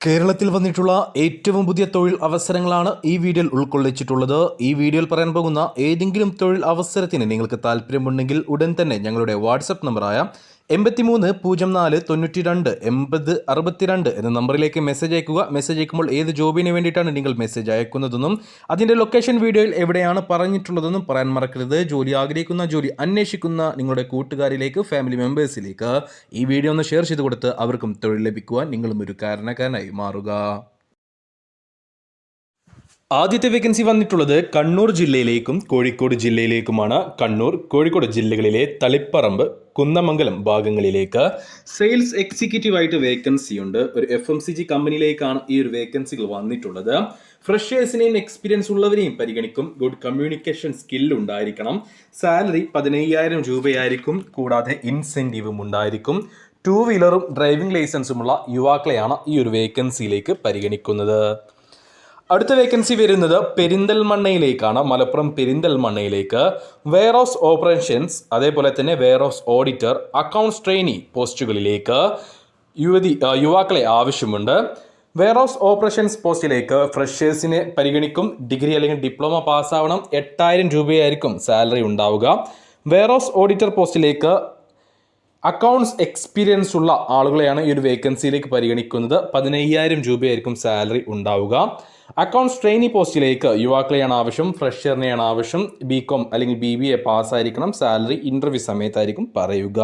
കേരളത്തിൽ വന്നിട്ടുള്ള ഏറ്റവും പുതിയ തൊഴിൽ അവസരങ്ങളാണ് ഈ വീഡിയോയിൽ ഉൾക്കൊള്ളിച്ചിട്ടുള്ളത്. ഈ വീഡിയോയിൽ പറയാൻ പോകുന്ന ഏതെങ്കിലും തൊഴിൽ അവസരത്തിന് നിങ്ങൾക്ക് താല്പര്യമുണ്ടെങ്കിൽ ഉടൻ തന്നെ ഞങ്ങളുടെ വാട്സപ്പ് നമ്പറായ എൺപത്തിമൂന്ന് പൂജ്യം നാല് തൊണ്ണൂറ്റി രണ്ട് എൺപത് അറുപത്തിരണ്ട് എന്ന നമ്പറിലേക്ക് മെസ്സേജ് അയക്കുക. മെസ്സേജ് അയക്കുമ്പോൾ ഏത് ജോബിന് വേണ്ടിയിട്ടാണ് നിങ്ങൾ മെസ്സേജ് അയക്കുന്നതെന്നും അതിന്റെ ലൊക്കേഷൻ വീഡിയോയിൽ എവിടെയാണ് പറഞ്ഞിട്ടുള്ളതെന്നും പറയാൻ മറക്കരുത്. ജോലി ആഗ്രഹിക്കുന്ന ജോലി അന്വേഷിക്കുന്ന നിങ്ങളുടെ കൂട്ടുകാരിലേക്ക് ഫാമിലി മെമ്പേഴ്സിലേക്ക് ഈ വീഡിയോ ഒന്ന് ഷെയർ ചെയ്ത് കൊടുത്ത് അവർക്കും തൊഴിൽ ലഭിക്കുവാൻ നിങ്ങളും ഒരു കാരണക്കാരനായി മാറുക. ആദ്യത്തെ വേക്കൻസി വന്നിട്ടുള്ളത് കണ്ണൂർ ജില്ലയിലേക്കും കോഴിക്കോട് ജില്ലയിലേക്കുമാണ്. കണ്ണൂർ കോഴിക്കോട് ജില്ലകളിലെ തളിപ്പറമ്പ് കുന്നമംഗലം ഭാഗങ്ങളിലേക്ക് സെയിൽസ് എക്സിക്യൂട്ടീവ് ആയിട്ട് വേക്കൻസി ഉണ്ട്. ഒരു എഫ് എം സി ജി കമ്പനിയിലേക്കാണ് ഈ ഒരു വേക്കൻസികൾ വന്നിട്ടുള്ളത്. ഫ്രഷേഴ്സിനെയും എക്സ്പീരിയൻസ് ഉള്ളവരെയും പരിഗണിക്കും. ഗുഡ് കമ്മ്യൂണിക്കേഷൻ സ്കിൽ ഉണ്ടായിരിക്കണം. സാലറി പതിനയ്യായിരം രൂപയായിരിക്കും. കൂടാതെ ഇൻസെന്റീവും ഉണ്ടായിരിക്കും. ടു വീലറും ഡ്രൈവിംഗ് ലൈസൻസുമുള്ള യുവാക്കളെയാണ് ഈ ഒരു വേക്കൻസിയിലേക്ക് പരിഗണിക്കുന്നത്. അടുത്ത വേക്കൻസി വരുന്നത് പെരിന്തൽമണ്ണയിലേക്കാണ്. മലപ്പുറം പെരിന്തൽമണ്ണയിലേക്ക്. വെയർ ഹൗസ് ഓപ്പറേഷൻസ് അതേപോലെ തന്നെ warehouse auditor accounts trainee പോസ്റ്റുകളിലേക്ക് യുവതി യുവാക്കളെ ആവശ്യമുണ്ട്. വെയർ ഹൗസ് ഓപ്പറേഷൻസ് പോസ്റ്റിലേക്ക് ഫ്രഷേഴ്സിനെ പരിഗണിക്കും. ഡിഗ്രി അല്ലെങ്കിൽ ഡിപ്ലോമ പാസ്സാവണം എട്ടായിരം രൂപയായിരിക്കും സാലറി ഉണ്ടാവുക. വെയർ ഹൗസ് ഓഡിറ്റർ പോസ്റ്റിലേക്ക് അക്കൗണ്ട്സ് എക്സ്പീരിയൻസ് ഉള്ള ആളുകളെയാണ് ഈ ഒരു വേക്കൻസിയിലേക്ക് പരിഗണിക്കുന്നത്. പതിനയ്യായിരം രൂപയായിരിക്കും സാലറി ഉണ്ടാവുക. അക്കൗണ്ട്സ് ട്രെയിനി പോസ്റ്റിലേക്ക് യുവാക്കളെയാണ് ആവശ്യം ഫ്രഷറിനെയാണ് ആവശ്യം. ബി കോം അല്ലെങ്കിൽ ബി ബി എ പാസ്സായിരിക്കണം സാലറി ഇന്റർവ്യൂ സമയത്തായിരിക്കും പറയുക.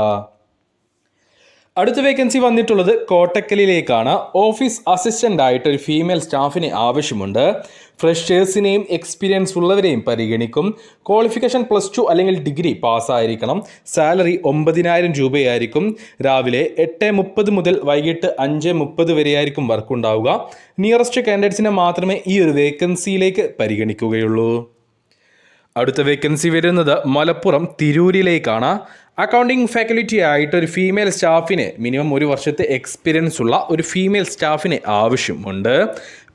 അടുത്ത വേക്കൻസി വന്നിട്ടുള്ളത് കോട്ടക്കലിലേക്കാണ്. ഓഫീസ് അസിസ്റ്റന്റ് ആയിട്ട് ഒരു ഫീമെയിൽ സ്റ്റാഫിനെ ആവശ്യമുണ്ട്. ഫ്രഷേഴ്സിനെയും എക്സ്പീരിയൻസ് ഉള്ളവരെയും പരിഗണിക്കും. ക്വാളിഫിക്കേഷൻ പ്ലസ് ടു അല്ലെങ്കിൽ ഡിഗ്രി പാസ്സായിരിക്കണം സാലറി ഒമ്പതിനായിരം രൂപയായിരിക്കും. രാവിലെ എട്ട് മുപ്പത് മുതൽ വൈകിട്ട് അഞ്ച് മുപ്പത് വരെയായിരിക്കും വർക്ക് ഉണ്ടാവുക. നിയറസ്റ്റ് കാൻഡിഡേറ്റ്സിനെ മാത്രമേ ഈ ഒരു വേക്കൻസിയിലേക്ക് പരിഗണിക്കുകയുള്ളൂ. അടുത്ത വേക്കൻസി വരുന്നത് മലപ്പുറം തിരൂരിലേക്കാണ്. അക്കൗണ്ടിംഗ് ഫാക്കൽറ്റി ആയിട്ട് ഒരു ഫീമെയിൽ സ്റ്റാഫിന് മിനിമം ഒരു വർഷത്തെ എക്സ്പീരിയൻസ് ഉള്ള ഒരു ഫീമെയിൽ സ്റ്റാഫിന് ആവശ്യമുണ്ട്.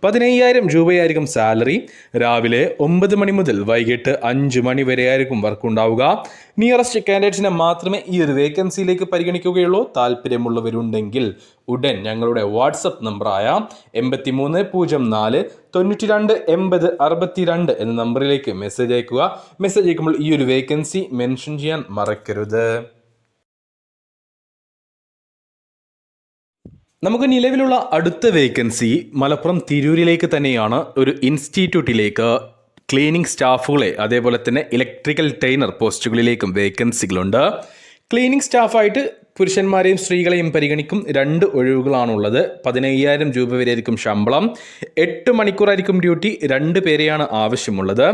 പതിനയ്യായിരം രൂപയായിരിക്കും സാലറി. രാവിലെ ഒമ്പത് മണി മുതൽ വൈകിട്ട് അഞ്ച് മണി വരെയായിരിക്കും വർക്ക് ഉണ്ടാവുക. നിയറസ്റ്റ് കാൻഡിഡേറ്റ്സിനെ മാത്രമേ ഈ ഒരു വേക്കൻസിയിലേക്ക് പരിഗണിക്കുകയുള്ളൂ. താല്പര്യമുള്ളവരുണ്ടെങ്കിൽ ഉടൻ ഞങ്ങളുടെ വാട്സപ്പ് നമ്പറായ എൺപത്തി മൂന്ന് പൂജ്യം നാല് തൊണ്ണൂറ്റി രണ്ട് എൺപത് അറുപത്തി രണ്ട് എന്ന നമ്പറിലേക്ക് മെസ്സേജ് അയക്കുക. മെസ്സേജ് അയക്കുമ്പോൾ ഈ ഒരു വേക്കൻസി മെൻഷൻ ചെയ്യാൻ മറക്കരുത്. നമുക്ക് നിലവിലുള്ള അടുത്ത വേക്കൻസി മലപ്പുറം തിരൂരിലേക്ക് തന്നെയാണ്. ഒരു ഇൻസ്റ്റിറ്റ്യൂട്ടിലേക്ക് ക്ലീനിങ് സ്റ്റാഫുകളെ അതേപോലെ തന്നെ ഇലക്ട്രിക്കൽ ട്രെയിനർ പോസ്റ്റുകളിലേക്കും വേക്കൻസികളുണ്ട് ക്ലീനിങ് സ്റ്റാഫായിട്ട് പുരുഷന്മാരെയും സ്ത്രീകളെയും പരിഗണിക്കും രണ്ട് ഒഴിവുകളാണുള്ളത്. പതിനയ്യായിരം രൂപ വരെയായിരിക്കും ശമ്പളം. എട്ട് മണിക്കൂറായിരിക്കും ഡ്യൂട്ടി രണ്ട് പേരെയാണ് ആവശ്യമുള്ളത്.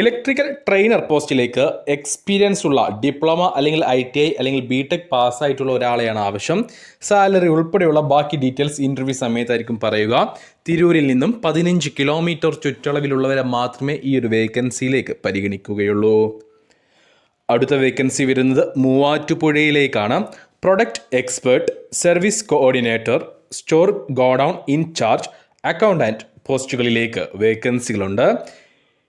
ഇലക്ട്രിക്കൽ ട്രെയിനർ പോസ്റ്റിലേക്ക് എക്സ്പീരിയൻസ് ഉള്ള ഡിപ്ലോമ അല്ലെങ്കിൽ ഐ ടി ഐ അല്ലെങ്കിൽ ബി ടെക് പാസ്സായിട്ടുള്ള ഒരാളെയാണ് ആവശ്യം. സാലറി ഉൾപ്പെടെയുള്ള ബാക്കി ഡീറ്റെയിൽസ് ഇന്റർവ്യൂ സമയത്തായിരിക്കും പറയുക. തിരൂരിൽ നിന്നും പതിനഞ്ച് കിലോമീറ്റർ ചുറ്റളവിലുള്ളവരെ മാത്രമേ ഈ ഒരു വേക്കൻസിയിലേക്ക് പരിഗണിക്കുകയുള്ളൂ. അടുത്ത വേക്കൻസി വരുന്നത് മൂവാറ്റുപുഴയിലേക്കാണ്. Product expert service coordinator store godown incharge accountant പോസ്റ്റുകളിലേക്ക് വേക്കൻസികളുണ്ട്.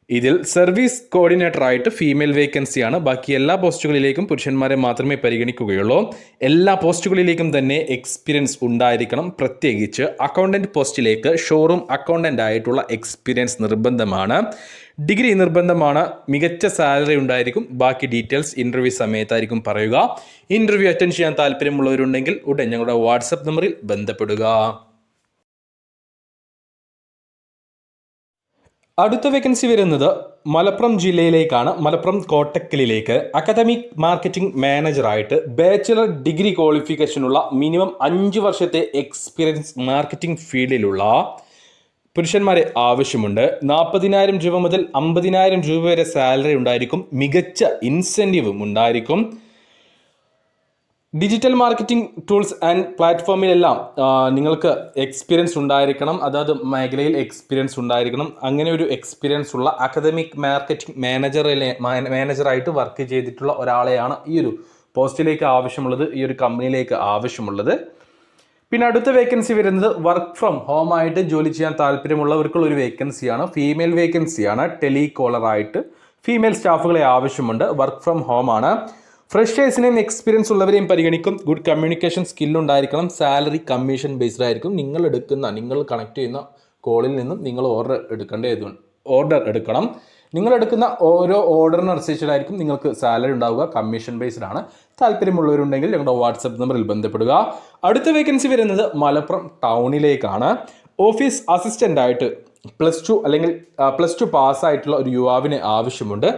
ഇതിൽ സർവീസ് കോർഡിനേറ്റർ ആയിട്ട് ഫീമെയിൽ വേക്കൻസിയാണ് ബാക്കി എല്ലാ പോസ്റ്റുകളിലേക്കും പുരുഷന്മാരെ മാത്രമേ പരിഗണിക്കുകയുള്ളൂ. എല്ലാ പോസ്റ്റുകളിലേക്കും തന്നെ എക്സ്പീരിയൻസ് ഉണ്ടായിരിക്കണം. പ്രത്യേകിച്ച് അക്കൗണ്ടന്റ് പോസ്റ്റിലേക്ക് ഷോറൂം അക്കൗണ്ടന്റ് ആയിട്ടുള്ള എക്സ്പീരിയൻസ് നിർബന്ധമാണ്. ഡിഗ്രി നിർബന്ധമാണ്. മികച്ച സാലറി ഉണ്ടായിരിക്കും. ബാക്കി ഡീറ്റെയിൽസ് ഇന്റർവ്യൂ സമയത്തായിരിക്കും പറയുക. ഇന്റർവ്യൂ അറ്റൻഡ് ചെയ്യാൻ താല്പര്യമുള്ളവരുണ്ടെങ്കിൽ ഉടൻ ഞങ്ങളുടെ വാട്സപ്പ് നമ്പറിൽ ബന്ധപ്പെടുക. അടുത്ത വേക്കൻസി വരുന്നത് മലപ്പുറം ജില്ലയിലേക്കാണ്. മലപ്പുറം കോട്ടക്കലിലേക്ക്. അക്കാദമിക് മാർക്കറ്റിംഗ് മാനേജറായിട്ട് ബാച്ചിലർ ഡിഗ്രി ക്വാളിഫിക്കേഷനുള്ള മിനിമം അഞ്ച് വർഷത്തെ എക്സ്പീരിയൻസ് മാർക്കറ്റിംഗ് ഫീൽഡിലുള്ള പുരുഷന്മാരെ ആവശ്യമുണ്ട്. നാൽപ്പതിനായിരം രൂപ മുതൽ അമ്പതിനായിരം രൂപ വരെ സാലറി ഉണ്ടായിരിക്കും. മികച്ച ഇൻസെന്റീവും ഉണ്ടായിരിക്കും. ഡിജിറ്റൽ മാർക്കറ്റിംഗ് ടൂൾസ് ആൻഡ് പ്ലാറ്റ്ഫോമിലെല്ലാം നിങ്ങൾക്ക് എക്സ്പീരിയൻസ് ഉണ്ടായിരിക്കണം. അതായത് മേഖലയിൽ എക്സ്പീരിയൻസ് ഉണ്ടായിരിക്കണം. അങ്ങനെ ഒരു എക്സ്പീരിയൻസ് ഉള്ള അക്കാദമിക് മാർക്കറ്റിംഗ് മാനേജറിലെ മാനേജറായിട്ട് വർക്ക് ചെയ്തിട്ടുള്ള ഒരാളെയാണ് ഈ ഒരു പോസ്റ്റിലേക്ക് ആവശ്യമുള്ളത് ഈ ഒരു കമ്പനിയിലേക്ക് ആവശ്യമുള്ളത്. പിന്നെ അടുത്ത വേക്കൻസി വരുന്നത് വർക്ക് ഫ്രം ഹോം ആയിട്ട് ജോലി ചെയ്യാൻ താല്പര്യമുള്ളവർക്കുള്ള ഒരു വേക്കൻസിയാണ് ഫീമെയിൽ വേക്കൻസിയാണ് ടെലികോളറായിട്ട് ഫീമെയിൽ സ്റ്റാഫുകളെ ആവശ്യമുണ്ട്. വർക്ക് ഫ്രം ഹോം ആണ്. ഫ്രഷേഴ്സിനെയും എക്സ്പീരിയൻസ് ഉള്ളവരെയും പരിഗണിക്കും ഗുഡ് കമ്മ്യൂണിക്കേഷൻ സ്കില്ലുണ്ടായിരിക്കണം സാലറി കമ്മീഷൻ ബേസ്ഡ് ആയിരിക്കും. നിങ്ങൾ എടുക്കുന്ന നിങ്ങൾ കണക്ട് ചെയ്യുന്ന കോളിൽ നിന്നും നിങ്ങൾ ഓർഡർ എടുക്കേണ്ടത് ഓർഡർ എടുക്കണം. നിങ്ങൾ എടുക്കുന്ന ഓരോ ഓർഡറിന് അനുസരിച്ചിട്ടായിരിക്കും നിങ്ങൾക്ക് സാലറി ഉണ്ടാവുക. കമ്മീഷൻ ബേസ്ഡ് ആണ്. താല്പര്യമുള്ളവരുണ്ടെങ്കിൽ ഞങ്ങളുടെ വാട്സപ്പ് നമ്പറിൽ ബന്ധപ്പെടുക. അടുത്ത വേക്കൻസി വരുന്നത് മലപ്പുറം ടൗണിലേക്കാണ്. ഓഫീസ് അസിസ്റ്റന്റ് ആയിട്ട് പ്ലസ് ടു അല്ലെങ്കിൽ പ്ലസ് ടു പാസ്സായിട്ടുള്ള ഒരു യുവാവിന് ആവശ്യമുണ്ട്.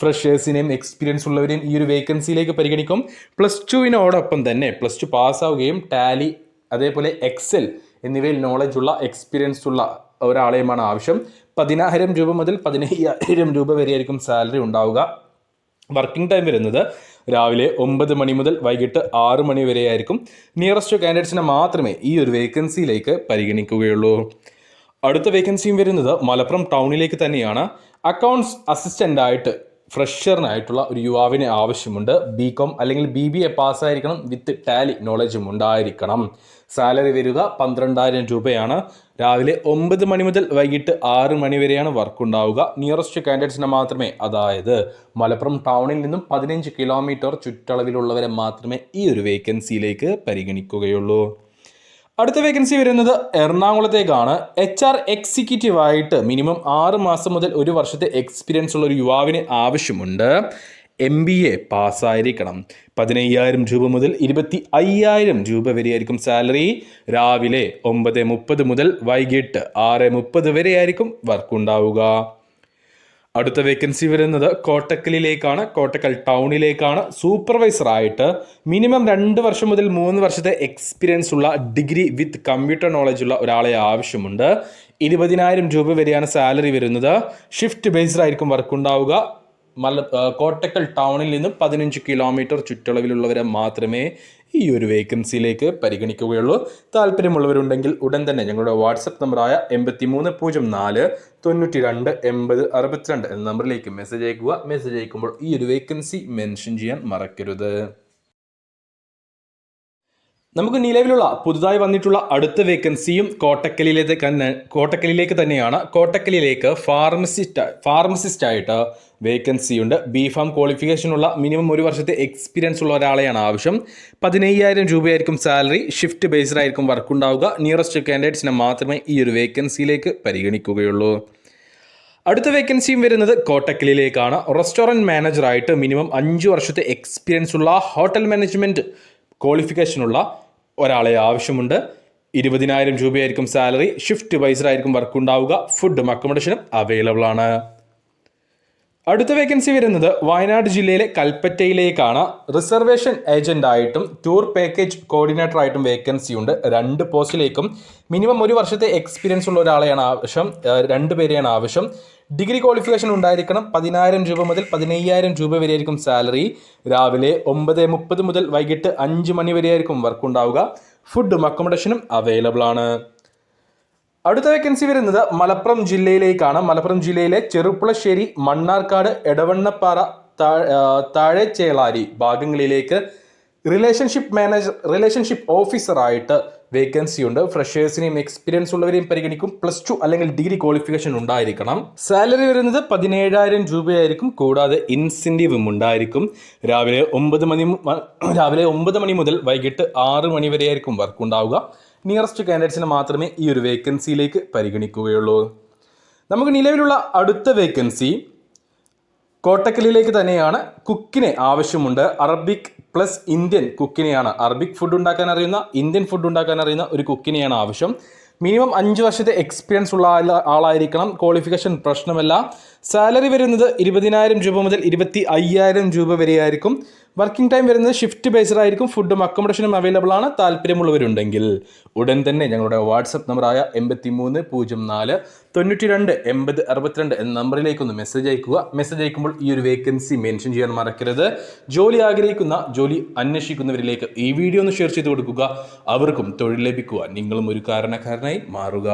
ഫ്രഷേഴ്സിനെയും എക്സ്പീരിയൻസ് ഉള്ളവരെയും ഈ ഒരു വേക്കൻസിയിലേക്ക് പരിഗണിക്കും. പ്ലസ് ടുവിനോടൊപ്പം തന്നെ പ്ലസ് ടു പാസ്സാവുകയും ടാലി അതേപോലെ എക്സൽ എന്നിവയിൽ നോളജ് ഉള്ള എക്സ്പീരിയൻസ് ഉള്ള ഒരാളെയുമാണ് ആവശ്യം. പതിനായിരം രൂപ മുതൽ പതിനയ്യായിരം രൂപ വരെയായിരിക്കും സാലറി ഉണ്ടാവുക. വർക്കിംഗ് ടൈം വരുന്നത് രാവിലെ ഒമ്പത് മണി മുതൽ വൈകിട്ട് ആറ് മണി വരെയായിരിക്കും. നിയറസ്റ്റ് കാൻഡിഡേറ്റ്സിനെ മാത്രമേ ഈ ഒരു വേക്കൻസിയിലേക്ക് പരിഗണിക്കുകയുള്ളൂ. അടുത്ത വേക്കൻസിയും വരുന്നത് മലപ്പുറം ടൗണിലേക്ക് തന്നെയാണ്. അക്കൗണ്ട്സ് അസിസ്റ്റന്റ് ആയിട്ട് ഫ്രഷറിനായിട്ടുള്ള ഒരു യുവാവിന് ആവശ്യമുണ്ട്. ബി കോം അല്ലെങ്കിൽ ബി ബി എ പാസ്സായിരിക്കണം. വിത്ത് ടാലി നോളജും ഉണ്ടായിരിക്കണം സാലറി വരിക പന്ത്രണ്ടായിരം രൂപയാണ്. രാവിലെ ഒമ്പത് മണി മുതൽ വൈകിട്ട് ആറ് മണി വരെയാണ് വർക്ക് ഉണ്ടാവുക. നിയറസ്റ്റ് കാൻഡിഡേറ്റ്സിനെ മാത്രമേ അതായത് മലപ്പുറം ടൗണിൽ നിന്നും പതിനഞ്ച് കിലോമീറ്റർ ചുറ്റളവിലുള്ളവരെ മാത്രമേ ഈ ഒരു വേക്കൻസിയിലേക്ക് പരിഗണിക്കുകയുള്ളൂ. അടുത്ത വേക്കൻസി വരുന്നത് എറണാകുളത്തേക്കാണ്. എച്ച് ആർ എക്സിക്യൂട്ടീവ് ആയിട്ട് മിനിമം ആറ് മാസം മുതൽ ഒരു വർഷത്തെ എക്സ്പീരിയൻസ് ഉള്ള ഒരു യുവാവിന് ആവശ്യമുണ്ട്. എം ബി എ പാസ്സായിരിക്കണം. പതിനയ്യായിരം രൂപ മുതൽ ഇരുപത്തി അയ്യായിരം രൂപ വരെയായിരിക്കും സാലറി രാവിലെ ഒമ്പത് മുപ്പത് മുതൽ വൈകിട്ട് ആറ് മുപ്പത് വരെയായിരിക്കും വർക്ക് ഉണ്ടാവുക. അടുത്ത വേക്കൻസി വരുന്നത് കോട്ടക്കലിലേക്കാണ് കോട്ടക്കൽ ടൗണിലേക്കാണ്. സൂപ്പർവൈസർ ആയിട്ട് മിനിമം രണ്ട് വർഷം മുതൽ മൂന്ന് വർഷത്തെ എക്സ്പീരിയൻസ് ഉള്ള ഡിഗ്രി വിത്ത് കമ്പ്യൂട്ടർ നോളജ് ഉള്ള ഒരാളെ ആവശ്യമുണ്ട്. ഇരുപതിനായിരം രൂപ വരെയാണ് സാലറി വരുന്നത്. ഷിഫ്റ്റ് ബേസ്ഡ് ആയിരിക്കും വർക്ക് ഉണ്ടാവുക. മല കോട്ടക്കൽ ടൗണിൽ നിന്ന് പതിനഞ്ച് കിലോമീറ്റർ ചുറ്റളവിലുള്ളവരെ മാത്രമേ ഈ ഒരു വേക്കൻസിയിലേക്ക് പരിഗണിക്കുകയുള്ളൂ. താല്പര്യമുള്ളവരുണ്ടെങ്കിൽ ഉടൻ തന്നെ ഞങ്ങളുടെ വാട്സപ്പ് നമ്പറായ എൺപത്തി മൂന്ന് പൂജ്യം നാല് തൊണ്ണൂറ്റി രണ്ട് എൺപത് അറുപത്തിരണ്ട് എന്ന നമ്പറിലേക്ക് മെസ്സേജ് അയക്കുക. മെസ്സേജ് അയക്കുമ്പോൾ ഈ ഒരു വേക്കൻസി മെൻഷൻ ചെയ്യാൻ മറക്കരുത്. നമുക്ക് നിലവിലുള്ള പുതുതായി വന്നിട്ടുള്ള അടുത്ത വേക്കൻസിയും കോട്ടക്കലിലേക്ക് തന്നെ കോട്ടക്കലിലേക്ക് തന്നെയാണ്. കോട്ടക്കലിലേക്ക് ഫാർമസിസ്റ്റ് ഫാർമസിസ്റ്റ് ആയിട്ട് വേക്കൻസി ഉണ്ട് ബി ഫാം ക്വാളിഫിക്കേഷനുള്ള മിനിമം ഒരു വർഷത്തെ എക്സ്പീരിയൻസ് ഉള്ള ഒരാളെയാണ് ആവശ്യം. പതിനയ്യായിരം രൂപയായിരിക്കും സാലറി ഷിഫ്റ്റ് ബേസ്ഡ് ആയിരിക്കും വർക്ക് ഉണ്ടാവുക നിയറസ്റ്റ് കാൻഡിഡേറ്റ്സിനെ മാത്രമേ ഈ ഒരു വേക്കൻസിയിലേക്ക് പരിഗണിക്കുകയുള്ളൂ. അടുത്ത വേക്കൻസിയും വരുന്നത് കോട്ടക്കലിലേക്കാണ്. റെസ്റ്റോറന്റ് മാനേജറായിട്ട് മിനിമം അഞ്ച് വർഷത്തെ എക്സ്പീരിയൻസ് ഉള്ള ഹോട്ടൽ മാനേജ്മെന്റ് ക്വാളിഫിക്കേഷനുള്ള ഒരാളെ ആവശ്യമുണ്ട്. ഇരുപതിനായിരം രൂപയായിരിക്കും സാലറി ഷിഫ്റ്റ് വൈസറായിരിക്കും വർക്ക് ഉണ്ടാവുക. ഫുഡും അക്കോമഡേഷനും അവൈലബിൾ ആണ്. അടുത്ത വേക്കൻസി വരുന്നത് വയനാട് ജില്ലയിലെ കൽപ്പറ്റയിലേക്കാണ്. റിസർവേഷൻ ഏജന്റ് ആയിട്ടും ടൂർ പാക്കേജ് കോർഡിനേറ്റർ ആയിട്ടും വേക്കൻസി ഉണ്ട്. രണ്ട് പോസ്റ്റിലേക്കും. മിനിമം ഒരു വർഷത്തെ എക്സ്പീരിയൻസ് ഉള്ള ഒരാളെയാണ് ആവശ്യം. രണ്ട് പേരെയാണ് ആവശ്യം. ഡിഗ്രി ക്വാളിഫിക്കേഷൻ ഉണ്ടായിരിക്കണം. പതിനായിരം രൂപ മുതൽ പതിനയ്യായിരം രൂപ വരെയായിരിക്കും സാലറി രാവിലെ ഒമ്പത് മുപ്പത് മുതൽ വൈകിട്ട് അഞ്ച് മണി വരെയായിരിക്കും വർക്ക് ഉണ്ടാവുക. ഫുഡും അക്കോമഡേഷനും അവൈലബിൾ ആണ്. അടുത്ത വേക്കൻസി വരുന്നത് മലപ്പുറം ജില്ലയിലേക്കാണ്. മലപ്പുറം ജില്ലയിലെ ചെറുപ്പുളശ്ശേരി മണ്ണാർക്കാട് എടവണ്ണപ്പാറ താഴെച്ചേളാരി ഭാഗങ്ങളിലേക്ക് റിലേഷൻഷിപ്പ് മാനേജർ റിലേഷൻഷിപ്പ് ഓഫീസറായിട്ട് വേക്കൻസി ഉണ്ട്. ഫ്രഷേഴ്സിനെയും എക്സ്പീരിയൻസ് ഉള്ളവരെയും പരിഗണിക്കും. പ്ലസ് ടു അല്ലെങ്കിൽ ഡിഗ്രി ക്വാളിഫിക്കേഷൻ ഉണ്ടായിരിക്കണം. സാലറി വരുന്നത് പതിനേഴായിരം രൂപയായിരിക്കും. കൂടാതെ ഇൻസെന്റീവും ഉണ്ടായിരിക്കും. രാവിലെ ഒമ്പത് മണി രാവിലെ ഒമ്പത് മണി മുതൽ വൈകിട്ട് ആറ് മണി വരെയായിരിക്കും വർക്ക് ഉണ്ടാവുക. നിയറസ്റ്റ് കാൻഡിഡേറ്റ്സിനെ മാത്രമേ ഈ ഒരു വേക്കൻസിയിലേക്ക് പരിഗണിക്കുകയുള്ളൂ. നമുക്ക് നിലവിലുള്ള അടുത്ത വേക്കൻസി കോട്ടക്കലിലേക്ക് തന്നെയാണ്. കുക്കിനെ ആവശ്യമുണ്ട്. അറബിക് പ്ലസ് ഇന്ത്യൻ കുക്കിനെയാണ്. അറബിക് ഫുഡ് ഉണ്ടാക്കാൻ അറിയുന്ന ഇന്ത്യൻ ഫുഡ് ഉണ്ടാക്കാൻ അറിയുന്ന ഒരു കുക്കിനെയാണ് ആവശ്യം. മിനിമം അഞ്ച് വർഷത്തെ എക്സ്പീരിയൻസ് ഉള്ള ആളായിരിക്കണം. ക്വാളിഫിക്കേഷൻ പ്രശ്നമല്ല. സാലറി വരുന്നത് ഇരുപതിനായിരം രൂപ മുതൽ ഇരുപത്തി അയ്യായിരം രൂപ വരെയായിരിക്കും. വർക്കിംഗ് ടൈം വരുന്നത് ഷിഫ്റ്റ് ബേസ്ഡ് ആയിരിക്കും. ഫുഡും അക്കോമഡേഷനും അവൈലബിൾ ആണ്. താല്പര്യമുള്ളവരുണ്ടെങ്കിൽ ഉടൻ തന്നെ ഞങ്ങളുടെ വാട്സപ്പ് നമ്പറായ എൺപത്തി മൂന്ന് പൂജ്യം നാല് തൊണ്ണൂറ്റി രണ്ട് എൺപത് അറുപത്തിരണ്ട് എന്ന നമ്പറിലേക്കൊന്ന് മെസ്സേജ് അയക്കുക മെസ്സേജ് അയക്കുമ്പോൾ ഈ ഒരു വേക്കൻസി മെൻഷൻ ചെയ്യാൻ മറക്കരുത്. ജോലി ആഗ്രഹിക്കുന്ന ജോലി അന്വേഷിക്കുന്നവരിലേക്ക് ഈ വീഡിയോ ഒന്ന് ഷെയർ ചെയ്ത് കൊടുക്കുക. അവർക്കും തൊഴിൽ ലഭിക്കുക നിങ്ങളും ഒരു കാരണക്കാരനായി മാറുക.